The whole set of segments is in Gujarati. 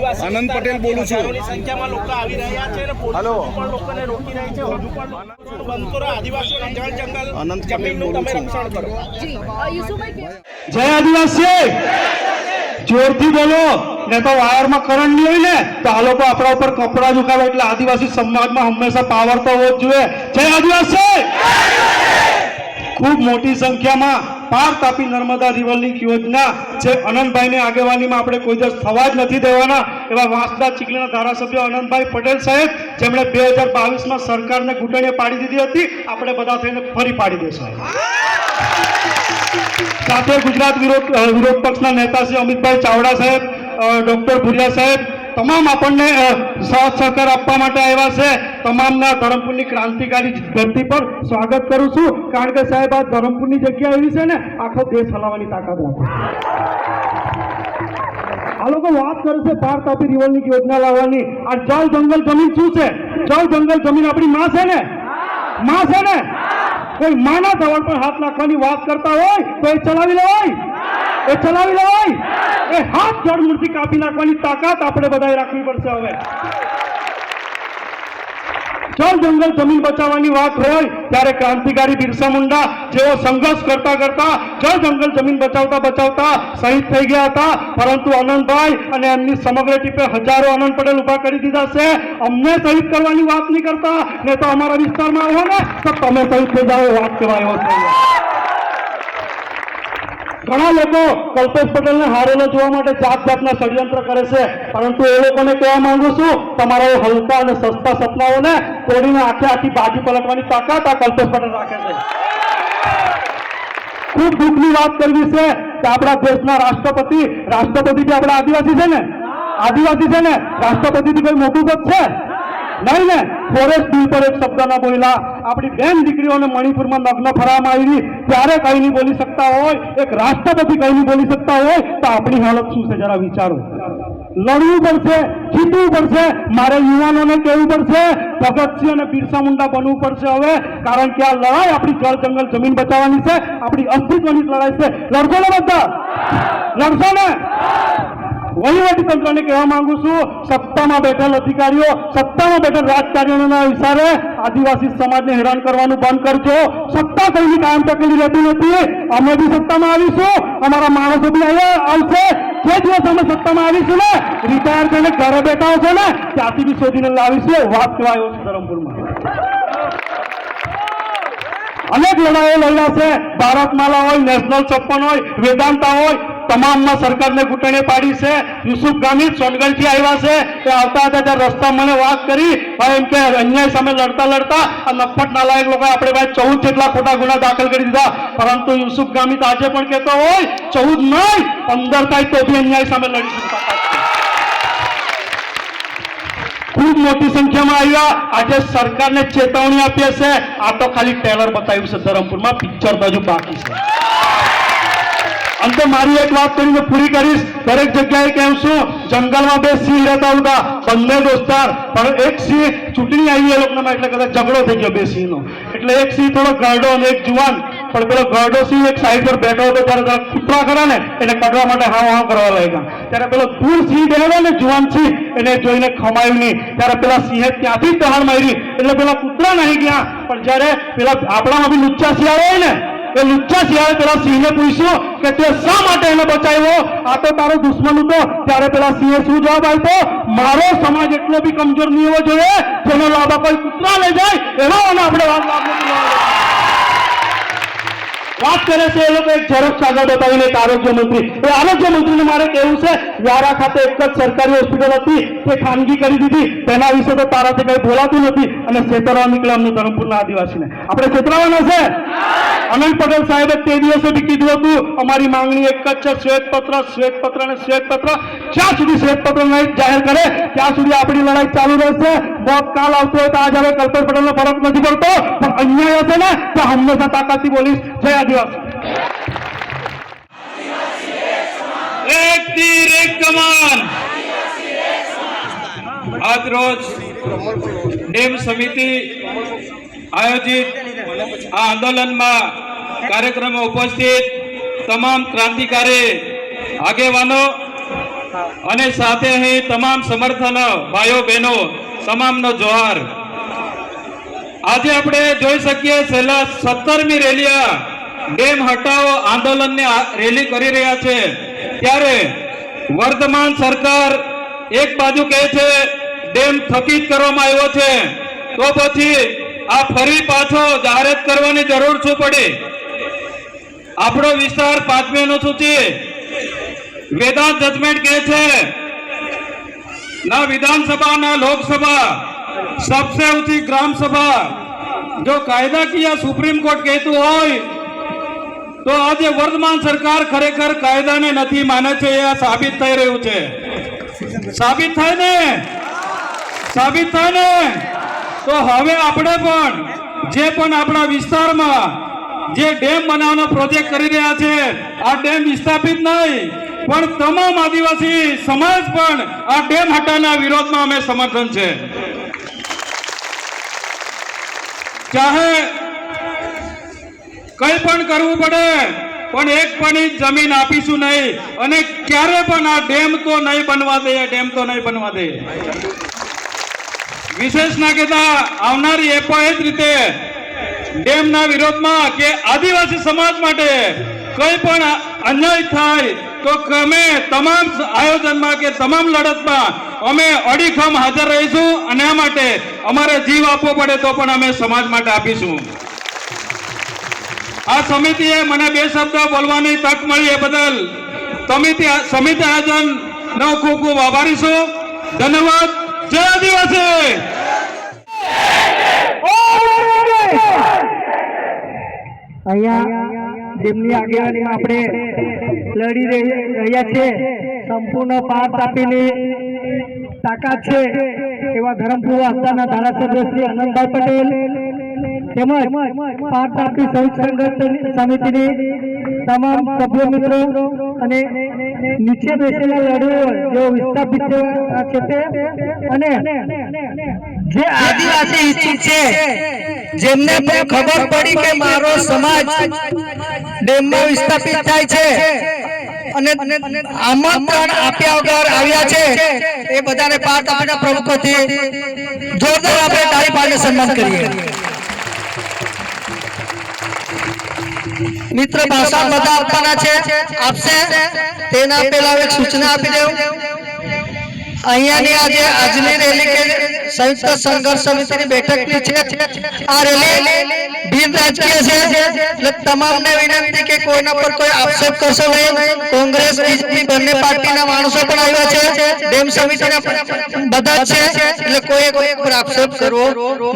આદિવાસી આનંદ પટેલ બોલું છું. સંખ્યામાં લોકો આવી રહ્યા છે અને હલો. પણ લોકોને રોકી રહી છે. હજુ પણ બંધ કરો આદિવાસીઓના જળ જંગલ આનંદ પટેલ જમીનનું બોલું તમે છું. રક્ષણ કરો. જય આદિવાસી! જોરથી બોલો. ને તો વાયરમાં કરંટ નહીં હોય ને તો આ લોકો આપણા ઉપર કપડા ઝુકાવે એટલે આદિવાસી સમાજમાં હંમેશા પાવર તો હોવો જ જોઈએ. જય આદિવાસી! ખૂબ મોટી સંખ્યામાં પાર તાપી નર્મદા રિવર યોજના જે અનંતભાઈની આગેવાનીમાં આપણે કોઈ દિવસ થવા જ નથી દેવાના એવા વાંસદા ચીખલીના ધારાસભ્ય અનંતભાઈ પટેલ સાહેબ, જેમણે બે હજાર બાવીસમાં સરકારને ઘૂંટણીએ પાડી દીધી હતી, આપણે બધા થઈને ફરી પાડી દેશું. સાથે ગુજરાત વિરોધ વિરોધ પક્ષના નેતા શ્રી અમિતભાઈ ચાવડા સાહેબ ડોક્ટર ભુરિયા સાહેબ તમામ આપણને સાથ સહકાર આપવા માટે આવ્યા છે. તમામના ધરમપુરની ક્રાંતિકારી ધરતી પર સ્વાગત કરું છું. કારણ કે સાહેબ, આ ધરમપુરની જગ્યા એવી છે ને, આખો દેશ હલાવવાની તાકાત રાખે આ લોકો વાત કરે છે પાર તાપી રિવરની યોજના લાવવાની. આ જળ જંગલ જમીન શું છે? જળ જંગલ જમીન આપણી માં છે ને? માં છે ને? કોઈ માના ધવળ પર હાથ નાખવાની વાત કરતા હોય, તો એ ચલાવી લેવાય. એ ચલાવી લેવાય. એ હાથ જળ મૂર્તિ કાપી નાખવાની તાકાત આપણે બધાએ રાખવી પડશે હવે. જળ જંગલ જમીન બચાવવાની વાત હોય, ત્યારે ક્રાંતિકારી બિરસા મુંડા જેઓ સંઘર્ષ કરતા કરતા જળ જંગલ જમીન બચાવતા બચાવતા શહીદ થઈ ગયા હતા. પરંતુ આનંદભાઈ અને એમની સમગ્ર ટીપે હજારો આનંદ પટેલ ઊભા કરી દીધા છે. અમને શહીદ કરવાની વાત નહીં કરતા ને તો અમારા વિસ્તારમાં આવો ને. તો તમે શહીદ થઈ જાઓ વાત કહેવાય એવો ઘણા લોકો કલ્પેશ પટેલને હારેલો જોવા માટે જાત જાતના ષડયંત્ર કરે છે. પરંતુ એ લોકોને કહેવા માંગુ છું, તમારા હલકા અને સસ્તા સપનાઓને તોડીને આખે આખી બાજી પલટવાની તાકાત આ કલ્પેશ પટેલ રાખે છે. ખૂબ દુઃખની વાત કરવી છે કે આપણા દેશના રાષ્ટ્રપતિ રાષ્ટ્રપતિ જે આપણા આદિવાસી છે ને? આદિવાસી છે ને? રાષ્ટ્રપતિથી કોઈ મોટું પદ છે? નહીં ને ફોરેસ્ટ બિલ પર એક શબ્દ ન બોલ્યા, આપણી બેન દીકરીઓને મણિપુરમાં નગ્ન ફરામાં આવી ત્યારે કઈ નહીં બોલી શકતા હોય, એક રાષ્ટ્રપતિ કઈ નહીં બોલી શકતા હોય, તો આપણી હાલત શું છે? જરા વિચારો. લડવું પડશે, જીતવું પડશે, મારે યુવાનોને કહેવું પડશે, ભગતસિંહ અને બિરસા મુંડા બનવું પડશે હવે, કારણ કે આ લડાઈ આપણી જળ જંગલ જમીન બચાવવાની છે, આપણી અસ્તિત્વની લડાઈ છે. લડશો ને બધા? લડશો ને? વહીવટી તંત્રને કહેવા માંગુ છું, સત્તામાં બેઠેલ અધિકારીઓ, સત્તામાં બેઠેલ રાજકારણીઓના વિચારે આદિવાસી સમાજને હેરાન કરવાનું બંધ કરજો. સત્તા કોઈની કાયમ ટકેલી રહેતી નથી. અમે બી સત્તામાં આવીશું. અમારા માણસો બી અહીંયા આવશે. જે દિવસ અમે સત્તામાં આવીશું ને રિટાયર થઈને ઘરે બેઠા હશે ને, ત્યાંથી બી શોધીને લાવીશું. વાત કહેવાય છે ધરમપુરમાં. અનેક લડાઈઓ લડ્યા છે. ભારતમાલા હોય નેશનલ છપ્પન હોય, વેદાંતા હોય તમામમાં સરકારને ઘૂંટણે પાડી છે. યુસુફ ગામી સોનગઢથી આવ્યા છે. એ આવતા હતા ત્યારે રસ્તા મને વાત કરી. એમ કે અન્યાય સામે લડતા લડતા આ નફટ નાલાયક લોકો આપણે ભાઈ ચૌદ જેટલા ખોટા ગુના દાખલ કરી દીધા. પરંતુ યુસુફ ગામી આજે પણ કહેતો હોય, ચૌદ નહીં, પંદર થાય તો બી અન્યાય સામે લડી શકતા. ખૂબ મોટી સંખ્યામાં આવ્યા. આજે સરકારને ચેતવણી આપીએ છે આ તો ખાલી ટેલર બતાવ્યું છે ધરમપુરમાં. પિક્ચર બાજુ બાકી છે. અંતે મારી એક વાત કરીને પૂરી કરીશ. દરેક જગ્યાએ કેમ છું? જંગલમાં બે સિંહ રહેતા હતા. બંને દોસ્તાર. પણ એક સિંહ ચૂંટણી આવી એ લોકોના એટલે કદાચ ઝઘડો થઈ ગયો બે સિંહનો. એટલે એક સિંહ થોડો ગરડો અને એક જુવાન. પણ પેલો ગરડો સિંહ એક સાઈડ પર બેઠો હતો ત્યારે તારા કૂતરા કરે ને, એને કાઢવા માટે હાવ હાવ કરવા લાગ્યા. ત્યારે પેલો દૂર સિંહ બેઠો ને, જુવાન સિંહ, એને જોઈને ખમાયું નહીં. ત્યારે પેલા સિંહે ત્યાંથી જ દહાડ મારી. એટલે પેલા કૂતરા નહીં ગયા. પણ જ્યારે પેલા આપણામાં બી લુચ્ચા સિંહ આવે ને એ લુચ્ચા સિવાય પેલા સિંહને પૂછ્યું કે તે શા માટે એને બચાવ્યો? આ તો તારો દુશ્મન હતો. ત્યારે પેલા સિંહે શું જવાબ આપ્યો? મારો સમાજ એટલો બી કમજોર નહીં હોવો જોઈએ, જેનો લાભ કોઈ કૂતરા લઈ જાય, એનો આપણે વાત લાભ નથી. વાત કરે છે એ લોકો એક ઝેરોક્ષ કાગળ બતાવીને એક આરોગ્ય મંત્રી. એ આરોગ્ય મંત્રીને મારે કહેવું છે, વ્યારા ખાતે એક જ સરકારી હોસ્પિટલ હતી, તે ખાનગી કરી દીધી. તેના વિશે તો તારાથી કંઈ બોલાતું નથી. અને છેતરવા નીકળ્યા અમને ધરમપુરના આદિવાસીને. આપણે છેતરાવાના છે? અનિલ પટેલ સાહેબે તે દિવસે બી કીધું હતું, અમારી માંગણી એક જ છે, શ્વેતપત્ર શ્વેતપત્ર અને શ્વેતપત્ર. જ્યાં સુધી શ્વેતપત્ર નહીં જાહેર કરે, ત્યાં સુધી આપણી લડાઈ ચાલુ રહેશે. મોત કાલ આવતો હોય તો આજ હવે કલ્પેશ પટેલનો ફરક નથી પડતો, પણ અહીંયા હશે ને, તો હંમેશા તાકાતથી બોલીશ. જય આદિવાસી. તીર, એક ડેમ સમિતિ આયોજિત આ આંદોલનમાં કાર્યક્રમમાં ઉપસ્થિત તમામ ક્રાંતિકારી આગેવાનો અને સાથે અહીં તમામ સમર્થન ભાઈઓ, બહેનો, તમામનો જોહાર. આજે આપણે જોઈ શકીએ છેલ્લા સત્તરમી રેલીયા ડેમ હટાવો આંદોલન ને રેલી કરી રહ્યા છે. ત્યારે વર્તમાન સરકાર એક બાજુ કહે છે, ડેમ થકી કરવામાં આવ્યો છે. તો પછી આ ફરી પાછો જાહેરાત કરવાની જરૂર શું પડી? આપણો વિસ્તાર પાંચમેનો સૂચિ વેદાંત જજમેન્ટ કહે છે, ના વિધાનસભા ના લોકસભા, સબસે ઊંચી ગ્રામ સભા જો કાયદાકીય સુપ્રીમ કોર્ટ કહેતું હોય તો આજે વર્તમાન સરકાર ખરેખર કાયદાને નથી માને છે, એ સાબિત થઈ રહ્યું છે. સાબિત થાય ને? સાબિત થાય ને? તો હવે આપણે પણ, જે પણ આપણા વિસ્તારમાં જે ડેમ બનાવવાનો પ્રોજેક્ટ કરી રહ્યા છે, આ ડેમ વિસ્થાપિત નહીં, પણ તમામ આદિવાસી સમાજ પણ આ ડેમ હટાના વિરોધમાં અમે સમર્થન છે. ચાહે કંઈ પણ કરવું પડે, પણ એક પણ જમીન આપીશું નહીં. અને ક્યારે પણ આ ડેમ તો નહીં બનવા દે ડેમ તો નહીં બનવા દે. વિશેષ ના કહેતા આવનારી એપો એ જ રીતે ડેમના વિરોધમાં કે આદિવાસી સમાજ માટે કોઈ પણ અન્યાય થાય, તો અમે તમામ આયોજનમાં કે તમામ લડતમાં અમે અડીખમ હાજર રહીશું. અને આ માટે અમારે જીવ આપવો પડે તો પણ અમે સમાજ માટે આપીશું. આ સમિતિએ મને બે શબ્દ બોલવાની તક મળી એ બદલ સમિતિ આયોજન નો ખૂબ ખૂબ આભારી છું. ધન્યવાદ. જય આદિવાસી. અહીંયા જેમની આગેવાનીમાં આપણે લડી રહ્યા છે સંપૂર્ણ પાઠ આપીને તાકાત છે એવા ધરમપુર વિસ્તારના ધારાસભ્ય શ્રી આનંદભાઈ પટેલ. તેમજ પાઠ સંયુક્ત સંઘર્ષ સમિતિની તમામ સભ્યો મિત્રો અને નીચે બેસેલા લડવો જેઓ વિસ્થાપિત છે તે અને જે આદિવાસી ઈચ્છુક છે, જેમને પણ ખબર પડી કે મારો સમાજ ડેમમાં વિસ્થાપિત થાય છે અને આમંત્રણ આપ્યા વગર આવ્યા છે, એ બધાને પાઠ આપણા પ્રમુખોથી જોરદાર આપણે તારી પાસે સન્માન કરીએ. મિત્ર ભાષણ બધા આપવાના છે. આપશે? તેના પહેલા એક સૂચના આપી દઉં. અહીંયાની આજે આજની રેલી કે સંયુક્ત સંઘર્ષ સમિતિની બેઠકની છે. આ રેલી બિન રાજકીય છે. એટલે તમામને વિનંતી કે કોઈના પર કોઈ આક્ષેપ કરશો નહીં. કોંગ્રેસ, બીજેપી બંને પાર્ટીના માણસો પણ આવ્યા છે. ડેમ સમિતિના બધા છે. એટલે કોઈ કોઈ પર આક્ષેપ કરવો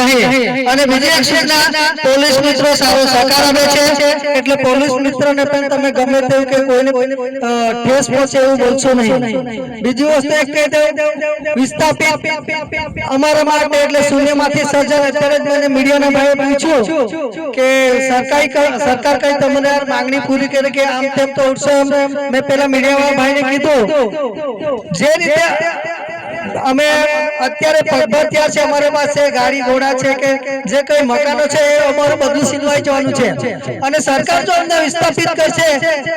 નહીં. અને બીજી સૂચના, પોલીસ મિત્રો સારો સહકાર આપે છે. એટલે પોલીસ મિત્રોને પણ તમે ગમે તેવું અ, પહોંચે એવું બોલશો નહીં. બીજી વસ્તુ એક કહી દઉં વિસ્થાપિત અમારા માટે એટલે શૂન્યમાંથી સર્જન અત્યારે જ મને મીડિયાના ભાઈએ પૂછ્યું કે સરકારી કઈ સરકાર કઈ તમને માંગણી પૂરી કરે કે આમ તેમ તો ઉઠશે મેં પેલા મીડિયાવાળા ભાઈને કીધું. જે રીતે અમે અત્યારે પગભર છે, અમારી પાસે ગાડી, ઘોડા છે કે જે કઈ મકાનો છે, એ અમારું બધું સિલવાઈ જવાનું છે. અને સરકાર જો અમને વિસ્થાપિત કરશે,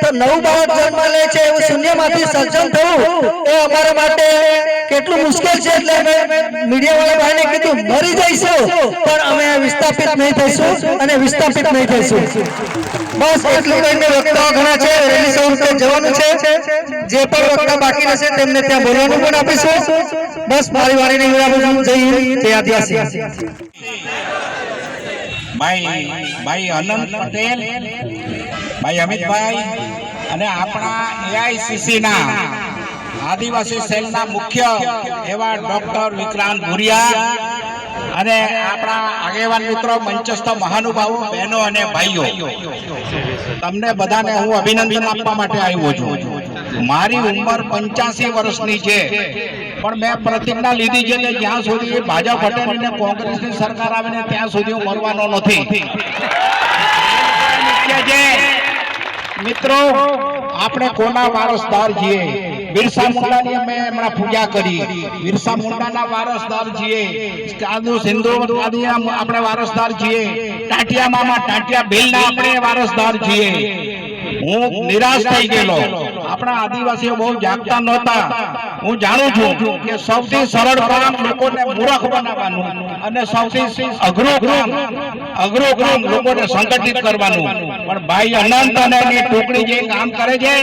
તો નવું બાળક જન્મ લે છે એવું શૂન્યમાંથી સર્જન થવું, એ અમારા માટે કેટલું મુશ્કેલ છે એટલે અમે મીડિયા વાળા ભાઈને કીધું, મરી જઈશું, પણ અમે વિસ્થાપિત નહીં થઈશું અને વિસ્થાપિત નહીં થઈશું. બસ એટલું કહીને વક્તાઓ ઘણા છે, રેલી સ્વરૂપે જવાનું છે જે પણ વક્તા બાકી રહેશે, તેમને ત્યાં બોલવાનું પણ આપીશું બસ મારી વાણીને વિરામ. જય હિન્દ, જય આદિવાસી ભાઈ ભાઈ અનંત પટેલ, ભાઈ અમિતભાઈ અને આપણા એઆઈસીસી ના આદિવાસી સેલના મુખ્ય એવા ડોક્ટર વિક્રાંત ભુરિયા અને આપણા આગેવાન મિત્રો, મંચસ્થ મહાનુભાવો, બહેનો અને ભાઈઓ, તમને બધાને હું અભિનંદન આપવા માટે આવ્યો છું. મારી ઉંમર પંચ્યાસી વર્ષની છે, પણ મેં પ્રતિજ્ઞા લીધી છે કે જ્યાં સુધી ભાજપ હટે અને કોંગ્રેસની સરકાર આવે ને ત્યાં સુધી હું મરવાનો નથી. મિત્રો, આપણે કોના વારસદાર છીએ? બિરસા મુંડાની અમે હમણાં પૂજા કરી. બિરસા મુંડાના વારસદાર છીએ. સાધુ સિંધુ આપણે વારસદાર છીએ. ટાટિયા મામા ટાટિયા ભીલના આપણે વારસદાર છીએ. હું નિરાશ થઈ ગયેલો. આપણા આદિવાસીઓ બહુ જાગતા નહોતા. હું જાણું છું કે સૌથી સરળ કામ લોકોને મૂર્ખ બનાવવાનું અને સૌથી અઘરું કામ અઘરું કામ લોકોને સંગઠિત કરવાનું. પણ ભાઈ અનંત અને એની ટુકડી જે કામ કરે છે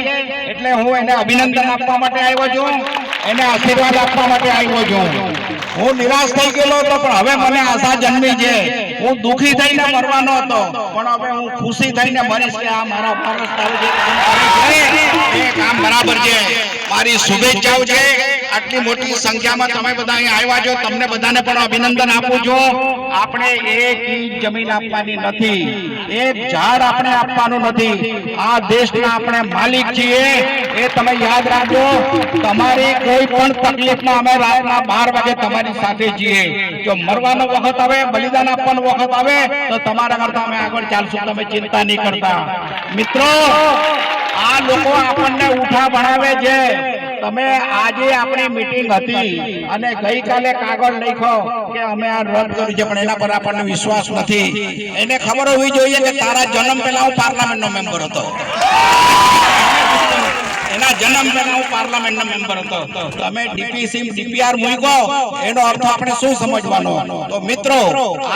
એટલે હું એને અભિનંદન આપવા માટે આવ્યો છું. એને આશીર્વાદ આપવા માટે આવ્યો છું. હું નિરાશ થઈ ગયેલો હતો પણ હવે મને આશા જન્મી છે. હું દુખી થઈને મરવાનો હતો પણ હવે હું ખુશી થઈને મરીશ કે આ મારા કામ બરાબર છે. મારી શુભેચ્છાઓ છે. આટલી મોટી સંખ્યામાં તમે બધા અહીં આવ્યા છો. તમને બધાને પણ અભિનંદન આપું છું. આપણે એક જમીન આપવાની નથી, એક ઝાડ આપણે આપવાનું નથી. આ દેશના આપણે માલિક છીએ, એ તમે યાદ રાખજો, તમારી કોઈ પણ તકલીફમાં અમે રાતના બાર વાગે તમારી સાથે છીએ. જો મરવાનો વખત આવે, બલિદાન આપવાનો વખત આવે, તો તમારા કરતા અમે આગળ ચાલશું, તમે ચિંતા નહીં કરતા. મિત્રો, આ લોકો આપણને ઉઠા ભણાવે છે. તમે આજે આપણી મીટિંગ હતી અને ગઈકાલે કાગળ લખ્યો કે અમે આ રદ કર્યું છે, પણ એના પર આપણને વિશ્વાસ નથી. એને ખબર હોવી જોઈએ કે તારા જન્મ પહેલા હું પાર્લામેન્ટનો મેમ્બર હતો. એના જન્મ પહેલા હું પાર્લામેન્ટનો મેમ્બર હતો. તમે ડીપીસી ડીપીઆર મૂકો એનો અર્થ આપણે શું સમજવાનો? તો મિત્રો,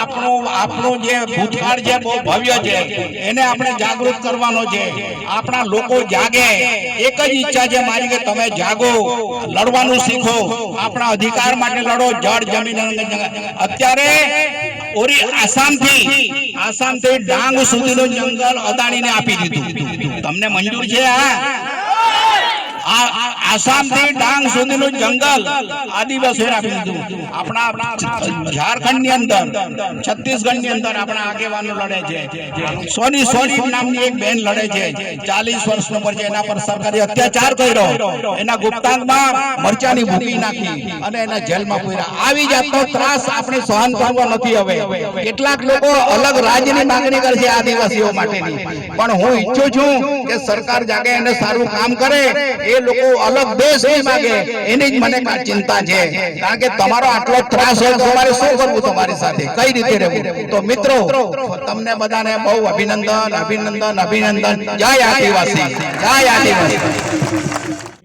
આપણું આપણું જે ભૂતકાળ જે બહુ ભવ્ય છે, એને આપણે જાગૃત કરવાનો છે. આપણા લોકો જાગે. એક જ ઈચ્છા છે મારી કે તમે જાગો, લડવાનું શીખો. આપણા અધિકાર માટે લડો, જળ, જમીન. અત્યારે ઓરી આસામથી આસામથી ડાંગ સુધીનું જંગલ અદાણીને આપી દીધું. તમને મંજૂર છે આ? I, I, આ થી ડાંગ સુધીનું જંગલ આદિવાસી આપણા ઝારખંડની અંદર, છત્તીસગઢની અંદર આપણા આગેવાનો લડે છે. સોની સોની નામની એક બેન લડે છે. ચાલીસ વર્ષની ઉંમર છે એના પર સરકારે અત્યાચાર કર્યો. એના ગુપ્તાંગમાં મરચાની ભૂકી નાખી અને એને જેલમાં પૂર્યા. આવી જાતનો ત્રાસ આપણે સહન કરવો નથી હવે. કેટલાક લોકો અલગ રાજ્યની માંગણી કરે આદિવાસીઓ માટેની. પણ હું ઈચ્છું છું કે સરકાર જાગે અને સારું કામ કરે. એ લોકો અલગ દેશ નહીં માગે. એની જ મને ચિંતા છે. કારણ કે તમારો આટલો ત્રાસ હોય તમારે શું કરવું તમારી સાથે? કઈ રીતે રહેવું? તો મિત્રો, તમને બધાને બહુ અભિનંદન અભિનંદન અભિનંદન. જય આદિવાસી. જય આદિવાસી.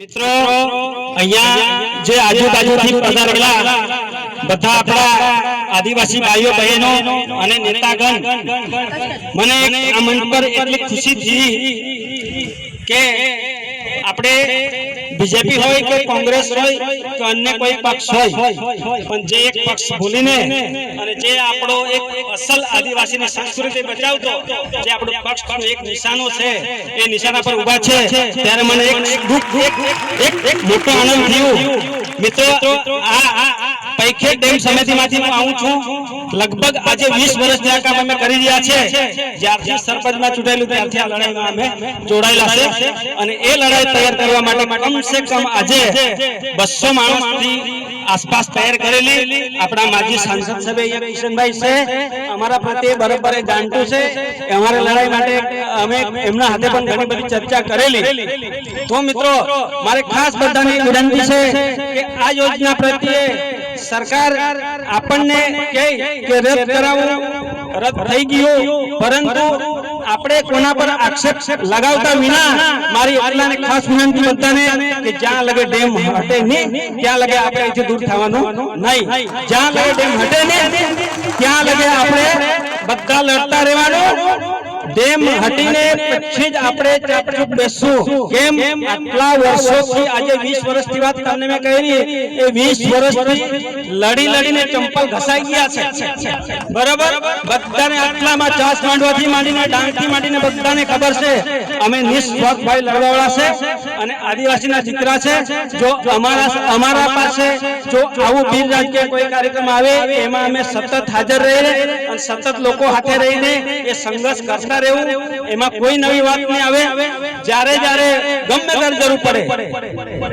મિત્રો, અહીંયા જે આજુબાજુથી પધારેલા બધા આપણા આદિવાસી ભાઈઓ, બહેનો અને નેતાગણ, મને આ મંચ પર એટલી ખુશી થઈ કે આપણે બીજેપી હોય કે કોંગ્રેસ હોય કે અન્ય કોઈ પક્ષ હોય. પણ જે એક પક્ષ ભૂલીને અને જે આપણો એક અસલ આદિવાસીની સંસ્કૃતિ બચાવતો, જે આપણો પક્ષનો એક નિશાનો છે, એ નિશાના પર ઊભા છે, ત્યારે મને એક દુઃખ, એક મોટો આનંદ થયો. મિત્રો, આ પૈખે ડેમ સમિતિમાંથી હું આવું છું. લગભગ આજે 20 વર્ષથી આ કામ અમે કરી રહ્યા છે. જ્યારથી સરપંચમાં ચૂંટાયેલું ત્યારથી આ લડાઈમાં અમે જોડાયેલા છે. અને એ લડાઈ તૈયાર કરવા માટે કમસે કમ આજે 200 માણસથી આસપાસ તૈયાર કરેલી આપણા માજી સાંસદ સાહેબ કિશનભાઈ છે. અમારા પ્રત્યે બરોબર જાણતું છે અમારી લડાઈ માટે અમે એમના હાથે પણ ઘણી બધી ચર્ચા કરેલી. તો મિત્રો, મારે ખાસ બધાની વિનંતી છે કે આ યોજના પ્રત્યે સરકાર આપણને કહે કે રદ કરાવું, રદ થઈ ગયું. પરંતુ આપણે કોના પર આક્ષેપ લગાવતા વિના મારી એટલાને ખાસ વિનંતી બધાને કે જ્યાં લગે ડેમ હટે નહીં, ત્યાં લગે આપણે અહીંથી દૂર થવાનું નહીં. જ્યાં લગે ડેમ હટે નહીં, ત્યાં લગે આપણે બધા લડતા રહેવાનું. તેમ હટીને પછી જ આપણે ચાપચૂપ બેસશું. કેમ? આટલા વર્ષોથી આજે 20 વર્ષથી વાત તમને મેં કરી એ 20 વર્ષથી લડી લડીને ચંપલ ઘસાઈ ગયા છે. બરાબર? બધાને આટલામાં ચાસ માંડવાથી માંડીને ડાંગથી માંડીને બધાને ખબર છે. અમે નિસ્વાર્થ ભાઈ લડવાવાળા છે અને આદિવાસીના દીકરા છે. જો અમારા અમારા પાસે જો આવું બિન રાજકીય કોઈ કાર્યક્રમ આવે, એમાં અમે સતત હાજર રહીને અને સતત લોકો હાથે રહીને એ સંઘર્ષ કરતા રહેવું. એમાં કોઈ નવી વાત નહીં આવે. જ્યારે જ્યારે ગમે ત્યારે જરૂર પડે.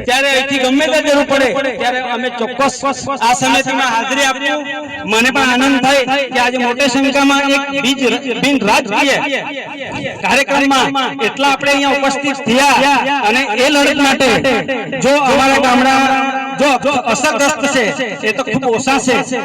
ત્યારે અહીંથી ગમે ત્યારે જરૂર પડે ત્યારે અમે ચોક્કસ આ સમિતિમાં હાજરી આપવું મને પણ આનંદ થાય કે આજે મોટી સંખ્યામાં એક બીજ બિન રાજકીય કાર્યક્રમમાં એટલા આપણે અહીંયા ઉપસ્થિત થયા અને એ લડત માટે જો અમારા ગામડા જો અસરગ્રસ્ત છે એ તો ખૂબ ઓછા છે.